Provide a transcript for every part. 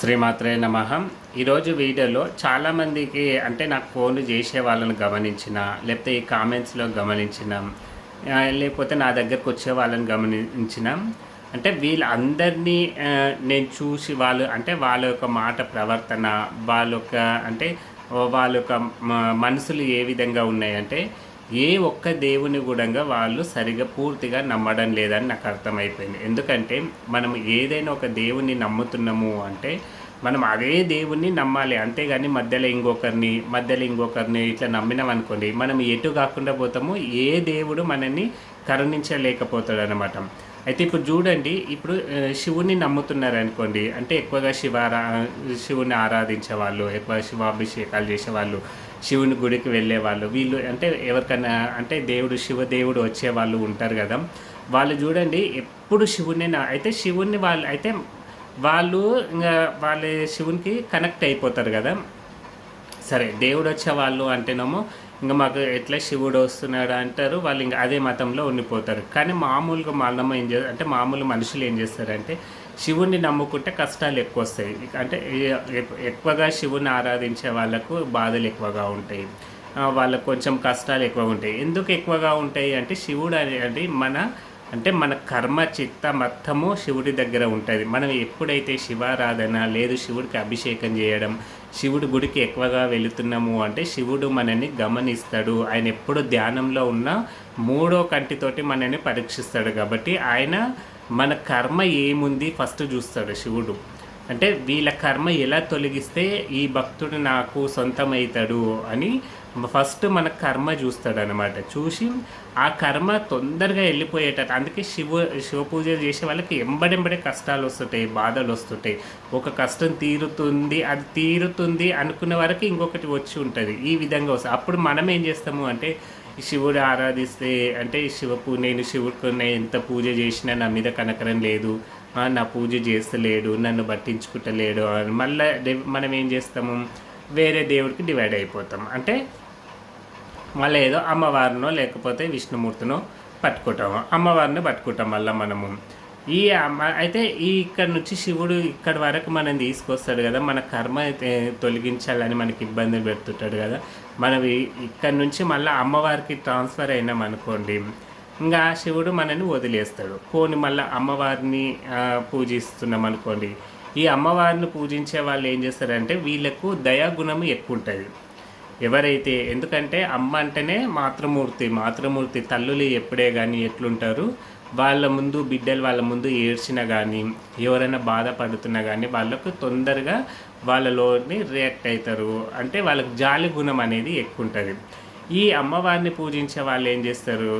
శ్రీమాత్రే నమ. ఈరోజు వీడియోలో చాలామందికి అంటే నాకు ఫోన్లు చేసే వాళ్ళని గమనించిన లేకపోతే ఈ కామెంట్స్లో గమనించిన లేకపోతే నా దగ్గరకు వచ్చే వాళ్ళని గమనించిన అంటే వీళ్ళందరినీ నేను చూసి వాళ్ళు అంటే వాళ్ళ యొక్క మాట ప్రవర్తన వాళ్ళ యొక్క అంటే వాళ్ళ యొక్క మనసులు ఏ విధంగా ఉన్నాయంటే ఏ ఒక్క దేవుని కూడా వాళ్ళు సరిగా పూర్తిగా నమ్మడం లేదని నాకు అర్థమైపోయింది. ఎందుకంటే మనం ఏదైనా ఒక దేవుణ్ణి నమ్ముతున్నాము అంటే మనం అదే దేవుణ్ణి నమ్మాలి. అంతేగాని మధ్యలో ఇంకొకరిని మధ్యలో ఇంకొకరిని ఇట్లా నమ్మినాం అనుకోండి మనం ఎటు కాకుండా పోతాము. ఏ దేవుడు మనల్ని కరుణించలేకపోతాడు అనమాట అయితే ఇప్పుడు చూడండి ఇప్పుడు ఆ, శివుని నమ్ముతున్నారు అనుకోండి అంటే ఎక్కువగా శివారా శివుని ఆరాధించే వాళ్ళు ఎక్కువ శివాభిషేకాలు చేసేవాళ్ళు శివుని గుడికి వెళ్ళే వాళ్ళు వీళ్ళు అంటే ఎవరికైనా అంటే దేవుడు శివదేవుడు వచ్చే వాళ్ళు ఉంటారు కదా. వాళ్ళు చూడండి ఎప్పుడు శివుని అయితే శివుని వాళ్ళు అయితే వాళ్ళు ఇంకా వాళ్ళ శివునికి కనెక్ట్ అయిపోతారు కదా. సరే దేవుడు వచ్చే వాళ్ళు అంటేనేమో ఇంకా మాకు ఎట్లా శివుడు వస్తున్నాడు అంటారు వాళ్ళు ఇంకా అదే మతంలో ఉండిపోతారు. కానీ మామూలుగా మనము ఏం చేస్తారు అంటే మామూలు మనుషులు ఏం చేస్తారంటే శివుణ్ణి నమ్ముకుంటే కష్టాలు ఎక్కువ వస్తాయి అంటే ఎక్కువగా శివుని ఆరాధించే వాళ్ళకు బాధలు ఎక్కువగా ఉంటాయి. వాళ్ళకు కొంచెం కష్టాలు ఎక్కువ ఉంటాయి. ఎందుకు ఎక్కువగా ఉంటాయి అంటే శివుడు అనేది మన అంటే మన కర్మ చిత్త మొత్తము శివుడి దగ్గర ఉంటుంది. మనం ఎప్పుడైతే శివారాధన లేదు శివుడికి అభిషేకం చేయడం శివుడు గుడికి ఎక్కువగా వెళుతున్నాము అంటే శివుడు మనని గమనిస్తాడు. ఆయన ఎప్పుడు ధ్యానంలో ఉన్న మూడో కంటితోటి మనని పరీక్షిస్తాడు కాబట్టి ఆయన మన కర్మ ఏముంది ఫస్ట్ చూస్తాడు శివుడు. అంటే వీళ్ళ కర్మ ఎలా తొలగిస్తే ఈ భక్తుడు నాకు సొంతమవుతాడు అని ఫస్ట్ మన కర్మ చూస్తాడనమాట చూసి ఆ కర్మ తొందరగా వెళ్ళిపోయేటట్టు అందుకే శివ శివ పూజ చేసే వాళ్ళకి ఎంబడెంబడే కష్టాలు వస్తుంటాయి బాధలు వస్తుంటాయి ఒక కష్టం తీరుతుంది అది తీరుతుంది అనుకునే వరకు ఇంకొకటి వచ్చి ఉంటుంది. ఈ విధంగా వస్తుంది. అప్పుడు మనం ఏం చేస్తాము అంటే శివుడు ఆరాధిస్తే అంటే శివ పూ నేను శివుడికి నేను ఎంత పూజ చేసినా నా మీద కనకరం లేదు. నా పూజ చేస్తలేడు నన్ను పట్టించుకుంటలేడు అని మళ్ళీ మనం ఏం చేస్తాము? వేరే దేవుడికి డివైడ్ అయిపోతాం. అంటే మళ్ళీ ఏదో అమ్మవారినో లేకపోతే విష్ణుమూర్తినో పట్టుకుంటాము. అమ్మవారిని పట్టుకుంటాం మళ్ళీ మనము. ఈ అమ్మ అయితే ఈ ఇక్కడ నుంచి శివుడు ఇక్కడ వరకు మనం తీసుకొస్తాడు కదా మన కర్మ అయితే తొలగించాలని మనకి ఇబ్బందులు పెడుతుంటాడు కదా. మనం ఇక్కడ నుంచి మళ్ళీ అమ్మవారికి ట్రాన్స్ఫర్ అయినాం అనుకోండి ఇంకా శివుడు మనని వదిలేస్తాడు. పోని మళ్ళీ అమ్మవారిని పూజిస్తున్నాం అనుకోండి ఈ అమ్మవారిని పూజించే వాళ్ళు ఏం చేస్తారంటే వీళ్ళకు దయాగుణము ఎక్కువ ఉంటుంది ఎవరైతే ఎందుకంటే అమ్మ అంటేనే మాతృమూర్తి మాతృమూర్తి తల్లులు ఎప్పుడే కానీ ఎట్లుంటారు వాళ్ళ ముందు బిడ్డలు వాళ్ళ ముందు ఏడ్చినా కానీ ఎవరైనా బాధపడుతున్నా కానీ వాళ్ళకు తొందరగా వాళ్ళలోని రియాక్ట్ అవుతారు అంటే వాళ్ళకి జాలి గుణం అనేది ఎక్కువ ఉంటుంది ఈ అమ్మవారిని పూజించే వాళ్ళు ఏం చేస్తారు?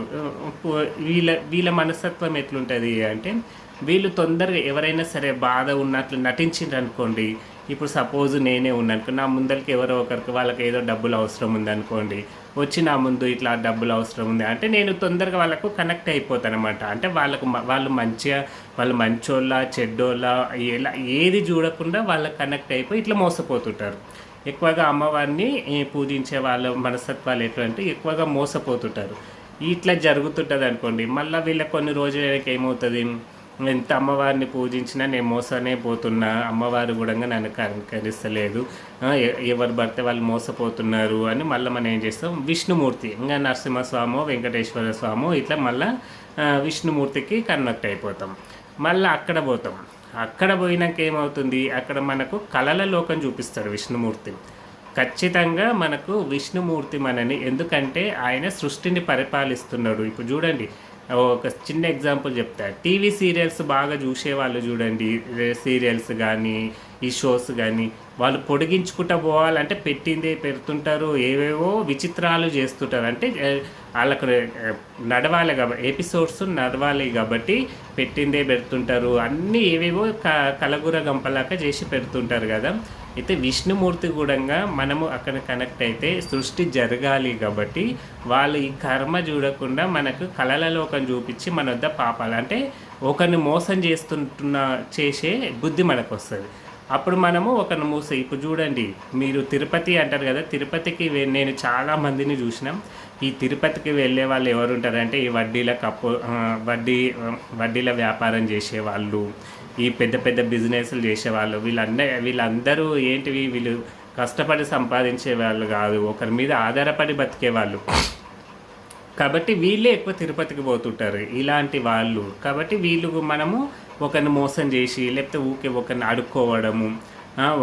వీళ్ళ వీళ్ళ మనస్తత్వం ఎట్లుంటుంది అంటే వీళ్ళు తొందరగా ఎవరైనా సరే బాధ ఉన్నట్లు నటించిండ్రు అనుకోండి. ఇప్పుడు సపోజ్ నేనే ఉన్నాను నా ముందరికి ఎవరో ఒకరికి వాళ్ళకి ఏదో డబ్బులు అవసరం ఉంది అనుకోండి. వచ్చి నా ముందు ఇట్లా డబ్బులు అవసరం ఉంది. అంటే నేను తొందరగా వాళ్ళకు కనెక్ట్ అయిపోతాను అనమాట అంటే వాళ్ళకు వాళ్ళు మంచిగా వాళ్ళు మంచోళ్ళ చెడ్డోళ్ళ ఎలా ఏది చూడకుండా వాళ్ళకి కనెక్ట్ అయిపోయి ఇట్లా మోసపోతుంటారు. ఎక్కువగా అమ్మవారిని పూజించే వాళ్ళ మనస్తత్వాలు ఎటువంటి ఎక్కువగా మోసపోతుంటారు. ఇట్లా జరుగుతుంటుంది అనుకోండి మళ్ళీ వీళ్ళ కొన్ని రోజులకి ఏమవుతుంది? ఎంత అమ్మవారిని పూజించినా నేను మోసనే పోతున్నా అమ్మవారు కూడా నన్ను కనికరిస్తలేదు. ఎవరు భర్త వాళ్ళు మోసపోతున్నారు అని మళ్ళీ మనం ఏం చేస్తాం? విష్ణుమూర్తి ఇంకా నరసింహస్వామో వెంకటేశ్వర స్వామో ఇట్లా మళ్ళీ విష్ణుమూర్తికి కనెక్ట్ అయిపోతాం. మళ్ళీ అక్కడ పోతాం. అక్కడ పోయినాక ఏమవుతుంది? అక్కడ మనకు కళల లోకం చూపిస్తాడు విష్ణుమూర్తి. ఖచ్చితంగా మనకు విష్ణుమూర్తి మనని ఎందుకంటే ఆయన సృష్టిని పరిపాలిస్తున్నాడు. ఇప్పుడు చూడండి ఒక చిన్న ఎగ్జాంపుల్ చెప్తా. టీవీ సీరియల్స్ బాగా చూసేవాళ్ళు చూడండి. సీరియల్స్ కానీ ఈ షోస్ కానీ వాళ్ళు పొడిగించుకుంటా పోవాలంటే పెట్టిందే పెడుతుంటారు. ఏవేవో విచిత్రాలు చేస్తుంటారు. అంటే వాళ్ళకు నడవాలి కాబట్టి ఎపిసోడ్స్ నడవాలి కాబట్టి పెట్టిందే పెడుతుంటారు. అన్నీ ఏవేవో క కలగుర గంపలాగా చేసి పెడుతుంటారు కదా. అయితే విష్ణుమూర్తి కూడా మనము అక్కడ కనెక్ట్ అయితే సృష్టి జరగాలి కాబట్టి వాళ్ళు ఈ కర్మ చూడకుండా మనకు కళలలోకం చూపించి మన వద్ద పాపాలు అంటే ఒకరిని మోసం చేస్తుంటున్న చేసే బుద్ధి మనకు వస్తుంది అప్పుడు మనము ఒకరిని మూస ఇప్పుడు చూడండి మీరు తిరుపతి అంటారు కదా తిరుపతికి నేను చాలా మందిని చూసినాం. ఈ తిరుపతికి వెళ్ళే వాళ్ళు ఎవరు ఉంటారంటే ఈ వడ్డీల కప్పు వడ్డీ వడ్డీల వ్యాపారం చేసే వాళ్ళు ఈ పెద్ద పెద్ద బిజినెస్లు చేసేవాళ్ళు. వీళ్ళందరూ వీళ్ళందరూ ఏంటివి? వీళ్ళు కష్టపడి సంపాదించే వాళ్ళు కాదు. ఒకరి మీద ఆధారపడి బతికే వాళ్ళు కాబట్టి వీళ్ళే ఎక్కువ తిరుపతికి పోతుంటారు ఇలాంటి వాళ్ళు. కాబట్టి వీళ్ళు మనము ఒకరిని మోసం చేసి లేకపోతే ఊకే ఒకరిని అడుక్కోవడము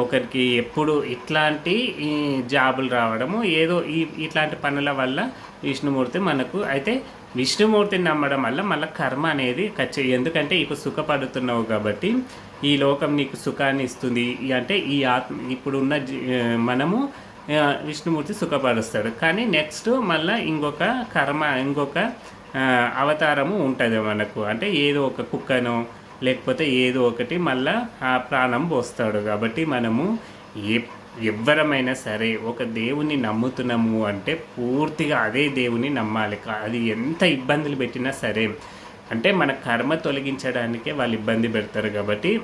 ఒకరికి ఎప్పుడు ఇట్లాంటి ఈ జాబులు రావడము ఏదో ఈ ఇట్లాంటి పనుల వల్ల విష్ణుమూర్తి మనకు అయితే విష్ణుమూర్తిని నమ్మడం వల్ల మళ్ళీ కర్మ అనేది ఖచ్చి ఎందుకంటే ఇప్పుడు సుఖపడుతున్నావు కాబట్టి ఈ లోకం నీకు సుఖాన్ని ఇస్తుంది. అంటే ఈ ఆత్మ ఇప్పుడున్న జీ- మనము విష్ణుమూర్తి సుఖపరుస్తాడు. కానీ నెక్స్ట్ మళ్ళీ ఇంకొక కర్మ ఇంకొక అవతారము ఉంటుంది మనకు. అంటే ఏదో ఒక కుక్కనో లేకపోతే ఏదో ఒకటి మళ్ళీ ఆ ప్రాణం పోస్తాడు. కాబట్టి మనము ఎప్పుడు ఎవ్వరమైనా సరే ఒక దేవుని నమ్ముతున్నాము అంటే పూర్తిగా అదే దేవుని నమ్మాలి. కా- అది ఎంత ఇబ్బందులు పెట్టినా సరే. అంటే మన కర్మ తొలగించడానికే వాళ్ళు ఇబ్బంది పెడతారు కాబట్టి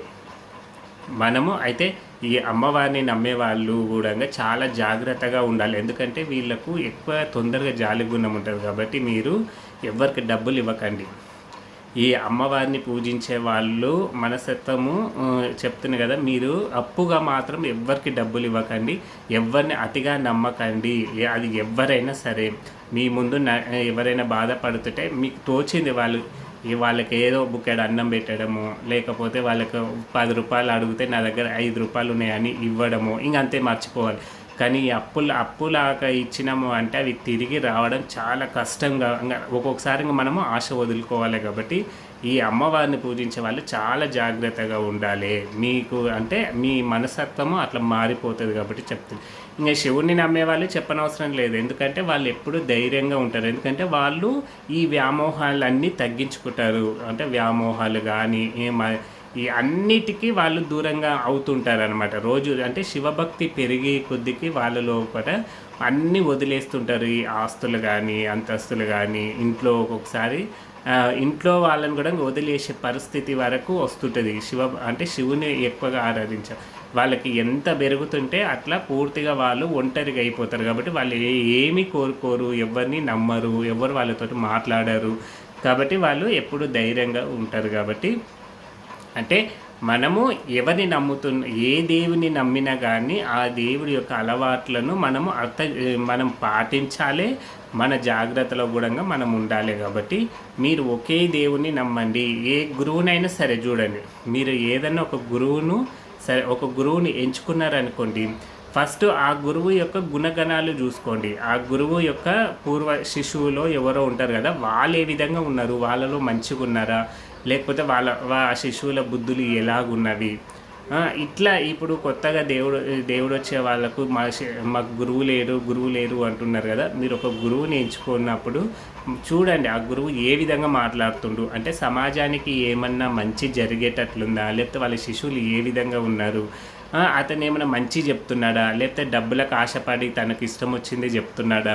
మనము అయితే ఈ అమ్మవారిని నమ్మే వాళ్ళు కూడా చాలా జాగ్రత్తగా ఉండాలి. ఎందుకంటే వీళ్ళకు ఎక్కువ తొందరగా జాలి గుణం ఉంటుంది కాబట్టి మీరు ఎవరికి డబ్బులు ఇవ్వకండి. ఈ అమ్మవారిని పూజించే వాళ్ళు మనసత్వము ఆ, కదా మీరు అప్పుగా మాత్రం ఎవ్వరికి డబ్బులు ఇవ్వకండి ఎవరిని అతిగా నమ్మకండి అది ఎవరైనా సరే. మీ ముందు ఎవరైనా బాధపడుతుంటే మీకు తోచింది వాళ్ళు వాళ్ళకి ఏదో బుక్కెడు అన్నం పెట్టడము లేకపోతే వాళ్ళకి పది రూపాయలు అడిగితే నా దగ్గర ఐదు రూపాయలు ఉన్నాయని ఇవ్వడము ఇంకంతే మర్చిపోవాలి. కానీ అప్పులు అప్పులాగా ఇచ్చినాము అంటే అవి తిరిగి రావడం చాలా కష్టంగా ఇంకా ఒక్కొక్కసారి మనము ఆశ వదులుకోవాలి కాబట్టి ఈ అమ్మవారిని పూజించే వాళ్ళు చాలా జాగ్రత్తగా ఉండాలి. మీకు అంటే మీ మనస్తత్వము అట్లా మారిపోతుంది కాబట్టి చెప్తుంది ఇంకా శివుణ్ణి నమ్మే వాళ్ళు చెప్పనవసరం లేదు. ఎందుకంటే వాళ్ళు ఎప్పుడు ధైర్యంగా ఉంటారు. ఎందుకంటే వాళ్ళు ఈ వ్యామోహాలన్నీ తగ్గించుకుంటారు. అంటే వ్యామోహాలు కానీ ఈ అన్నిటికీ వాళ్ళు దూరంగా అవుతుంటారు అనమాట రోజు అంటే శివభక్తి పెరిగే కొద్దికి వాళ్ళ లోపల అన్నీ వదిలేస్తుంటారు. ఈ ఆస్తులు కానీ అంతస్తులు కానీ ఇంట్లో ఒక్కొక్కసారి ఇంట్లో వాళ్ళని కూడా వదిలేసే పరిస్థితి వరకు వస్తుంటుంది. శివ అంటే శివుని ఎక్కువగా ఆరాధించారు వాళ్ళకి ఎంత పెరుగుతుంటే అట్లా పూర్తిగా వాళ్ళు ఒంటరిగా అయిపోతారు. కాబట్టి వాళ్ళు ఏమి ఏమీ కోరుకోరు ఎవరిని నమ్మరు ఎవరు వాళ్ళతో మాట్లాడరు. కాబట్టి వాళ్ళు ఎప్పుడు ధైర్యంగా ఉంటారు. కాబట్టి అంటే మనము ఎవరిని నమ్ముతున్న ఏ దేవుని నమ్మినా కానీ ఆ దేవుడి యొక్క అలవాట్లను మనము అర్థ మనం పాటించాలి మన జాగ్రత్తలో కూడా మనం ఉండాలి కాబట్టి మీరు ఒకే దేవుని నమ్మండి. ఏ గురువునైనా సరే చూడండి. మీరు ఏదైనా ఒక గురువును సరే ఒక గురువుని ఎంచుకున్నారనుకోండి ఫస్ట్ ఆ గురువు యొక్క గుణగణాలు చూసుకోండి. ఆ గురువు యొక్క పూర్వ శిశువులో ఎవరో ఉంటారు కదా వాళ్ళు ఏ విధంగా ఉన్నారు? వాళ్ళలో మంచిగా ఉన్నారా? లేకపోతే వాళ్ళ ఆ శిశువుల బుద్ధులు ఎలాగున్నవి? ఇట్లా ఇప్పుడు కొత్తగా దేవుడు దేవుడు వచ్చే వాళ్ళకు మా శి- మాకు గురువు లేరు గురువు లేరు అంటున్నారు కదా మీరు ఒక గురువుని ఎంచుకున్నప్పుడు చూడండి ఆ గురువు ఏ విధంగా మాట్లాడుతుండు? అంటే సమాజానికి ఏమన్నా మంచి జరిగేటట్లుందా? లేకపోతే వాళ్ళ శిశువులు ఏ విధంగా ఉన్నారు? అతను ఏమైనా మంచి చెప్తున్నాడా? లేకపోతే డబ్బులకు ఆశపడి తనకు ఇష్టం వచ్చింది చెప్తున్నాడా?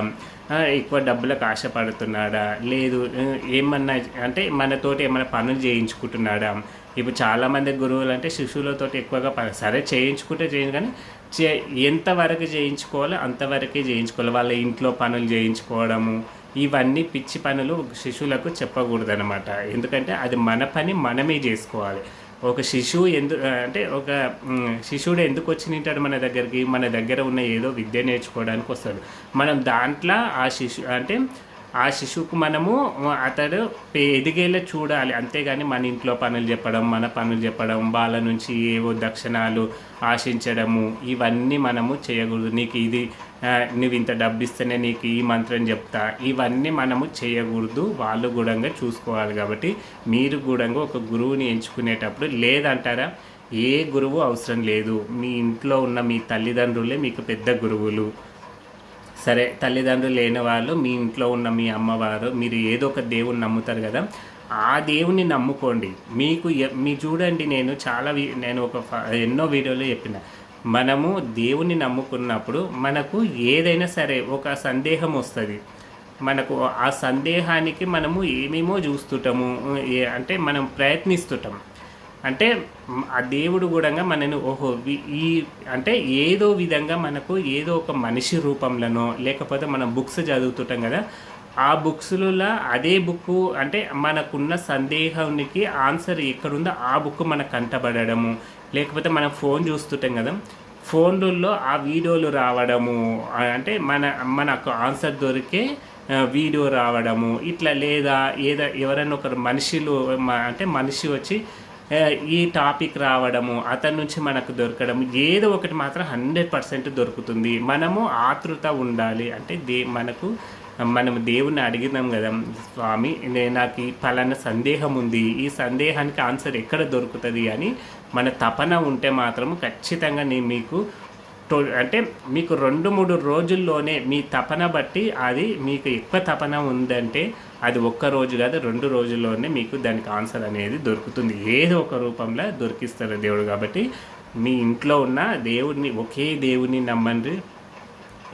ఎక్కువ డబ్బులకు ఆశపడుతున్నాడా? లేదు ఏమన్నా అంటే మనతోటి ఏమైనా పనులు చేయించుకుంటున్నాడా? ఇప్పుడు చాలామంది గురువులు అంటే శిశువులతో ఎక్కువగా పని సరే చేయించుకుంటే చేయండి కానీ చే ఎంతవరకు చేయించుకోవాలో అంతవరకే చేయించుకోవాలి. వాళ్ళ ఇంట్లో పనులు చేయించుకోవడము ఇవన్నీ పిచ్చి పనులు శిశువులకు చెప్పకూడదు అనమాట ఎందుకంటే అది మన పని మనమే చేసుకోవాలి. ఒక శిశువు ఎందు అంటే ఒక శిశువుడు ఎందుకు వచ్చి నింటాడు మన దగ్గరికి? మన దగ్గర ఉన్న ఏదో విద్య నేర్చుకోవడానికి వస్తాడు. మనం దాంట్లో ఆ శిశు అంటే ఆ శిశువుకు మనము అతడు ఎదిగేలా చూడాలి. అంతేగాని మన ఇంట్లో పనులు చెప్పడం మన పనులు చెప్పడం వాళ్ళ నుంచి ఏవో దక్షిణాలు ఆశించడము ఇవన్నీ మనము చేయకూడదు. నీకు ఇది నువ్వు ఇంత డబ్బు ఇస్తేనే నీకు ఈ మంత్రం చెప్తా. ఇవన్నీ మనము చేయకూడదు. వాళ్ళు కూడా చూసుకోవాలి కాబట్టి మీరు కూడా ఒక గురువుని ఎంచుకునేటప్పుడు లేదంటారా? ఏ గురువు అవసరం లేదు. మీ ఇంట్లో ఉన్న మీ తల్లిదండ్రులే మీకు పెద్ద గురువులు. సరే తల్లిదండ్రులు లేని వాళ్ళు మీ ఇంట్లో ఉన్న మీ అమ్మవారు మీరు ఏదో ఒక దేవుని నమ్ముతారు కదా ఆ దేవుని నమ్ముకోండి. మీకు మీ చూడండి నేను చాలా నేను ఒక ఫ- ఎన్నో వీడియోలో చెప్పిన. మనము దేవుని నమ్ముకున్నప్పుడు మనకు ఏదైనా సరే ఒక సందేహం వస్తుంది. మనకు ఆ సందేహానికి మనము ఏమేమో చూస్తుంటాము అంటే మనం ప్రయత్నిస్తుంటాం. అంటే ఆ దేవుడు కూడా మనని ఓహో ఈ అంటే ఏదో విధంగా మనకు ఏదో ఒక మనిషి రూపంలోనో లేకపోతే మనం బుక్స్ చదువుతుంటాం కదా ఆ బుక్స్లలో అదే బుక్ అంటే మనకున్న సందేహానికి ఆన్సర్ ఎక్కడుందో ఆ బుక్ మనకు కంటబడము లేకపోతే మనం ఫోన్ చూస్తుంటాం కదా ఫోన్లలో ఆ వీడియోలు రావడము అంటే మన మనకు ఆన్సర్ దొరికే వీడియో రావడము ఇట్లా లేదా ఏదో ఎవరైనా ఒకరు మనుషులు అంటే మనిషి వచ్చి ఈ టాపిక్ రావడము అతని నుంచి మనకు దొరకడం ఏదో ఒకటి మాత్రం హండ్రెడ్ పర్సెంట్ దొరుకుతుంది. మనము ఆతృత ఉండాలి. అంటే దే మనకు మనం దేవుణ్ణి అడిగినాం కదా స్వామి నేను నాకు ఈ పలానా సందేహం ఉంది. ఈ సందేహానికి ఆన్సర్ ఎక్కడ దొరుకుతుంది అని మన తపన ఉంటే మాత్రం ఖచ్చితంగా నేను మీకు అంటే మీకు రెండు మూడు రోజుల్లోనే మీ తపన బట్టి అది మీకు ఎక్కువ తపన ఉందంటే అది ఒక్క రోజు కాదు రెండు రోజుల్లోనే మీకు దానికి ఆన్సర్ అనేది దొరుకుతుంది. ఏదో ఒక రూపంలో దొరికిస్తారు దేవుడు కాబట్టి మీ ఇంట్లో ఉన్న దేవుడిని ఒకే దేవుడిని నమ్మండి.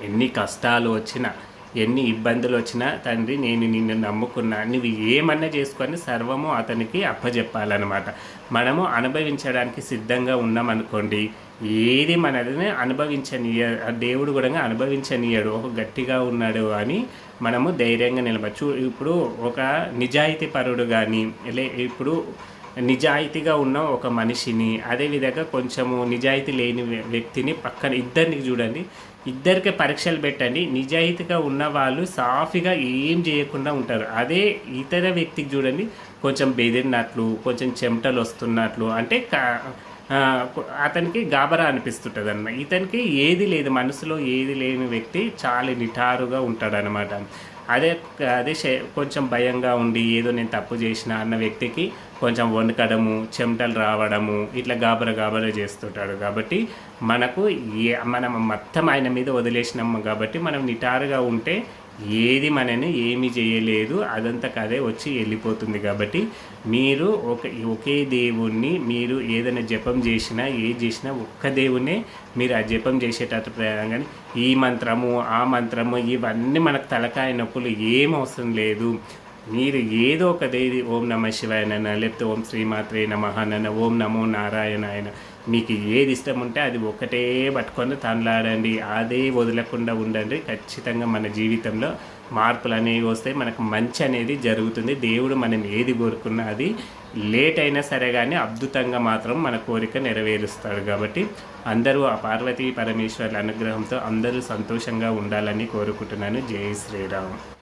ఎన్ని కష్టాలు వచ్చినా ఎన్ని ఇబ్బందులు వచ్చినా తండ్రి నేను నిన్ను నమ్ముకున్నా నువ్వు ఏమన్నా చేసుకొని సర్వము అతనికి అప్పచెప్పాలన్నమాట మనము అనుభవించడానికి సిద్ధంగా ఉన్నామనుకోండి ఏది మనదిని అనుభవించనీయ ఆ దేవుడు కూడా అనుభవించనీయడు. ఒక గట్టిగా ఉన్నాడు అని మనము ధైర్యంగా నిలబచ్చు ఇప్పుడు ఒక నిజాయితీ పరుడు కానీ లే ఇప్పుడు నిజాయితీగా ఉన్న ఒక మనిషిని అదేవిధంగా కొంచెము నిజాయితీ లేని వ్యక్తిని పక్కన ఇద్దరిని చూడండి. ఇద్దరికి పరీక్షలు పెట్టండి. నిజాయితీగా ఉన్న వాళ్ళు సాఫీగా ఏం చేయకుండా ఉంటారు. అదే ఇతర వ్యక్తికి చూడండి. కొంచెం బెదిరినట్లు కొంచెం చెమటలు వస్తున్నట్లు. అంటే అతనికి గాబరా అనిపిస్తుంటుంది అనమాట ఇతనికి ఏది లేదు మనసులో ఏది లేని వ్యక్తి చాలా నిటారుగా ఉంటాడనమాట అదే అదే శే- కొంచెం భయంగా ఉండి ఏదో నేను తప్పు చేసిన అన్న వ్యక్తికి కొంచెం వణకడము చెమటలు రావడము ఇట్లా గాబర గాబర చేస్తుంటాడు. కాబట్టి మనకు ఏ మనం మొత్తం ఆయన మీద వదిలేసినాము కాబట్టి మనం నిటారుగా ఉంటే ఏది మనని ఏమి చేయలేదు అదంతా కదే వచ్చి వెళ్ళిపోతుంది కాబట్టి మీరు ఒక ఒకే దేవుణ్ణి మీరు ఏదైనా జపం చేసినా ఏది చేసినా ఒక్క దేవునే మీరు ఆ జపం చేసేటట్టు ప్రయాణం. కానీ ఈ మంత్రము ఆ మంత్రము ఇవన్నీ మనకు తలకాయ నొప్పులు ఏం అవసరం లేదు. మీరు ఏదో ఒక దేది ఓం నమ శివాయనైనా లేకపోతే ఓం శ్రీమాత్రే నమహానైనా ఓం నమో నారాయణాయన మీకు ఏది ఇష్టం ఉంటే అది ఒకటే పట్టుకొని తనలాడండి. అదే వదలకుండా ఉండండి. ఖచ్చితంగా మన జీవితంలో మార్పులు అనేవి వస్తాయి. మనకు మంచి అనేది జరుగుతుంది. దేవుడు మనం ఏది కోరుకున్నా అది లేట్ అయినా సరే కానీ అద్భుతంగా మాత్రం మన కోరిక నెరవేరుస్తాడు కాబట్టి అందరూ ఆ పార్వతీ పరమేశ్వర్ల అనుగ్రహంతో అందరూ సంతోషంగా ఉండాలని కోరుకుంటున్నాను. జై శ్రీరామ్.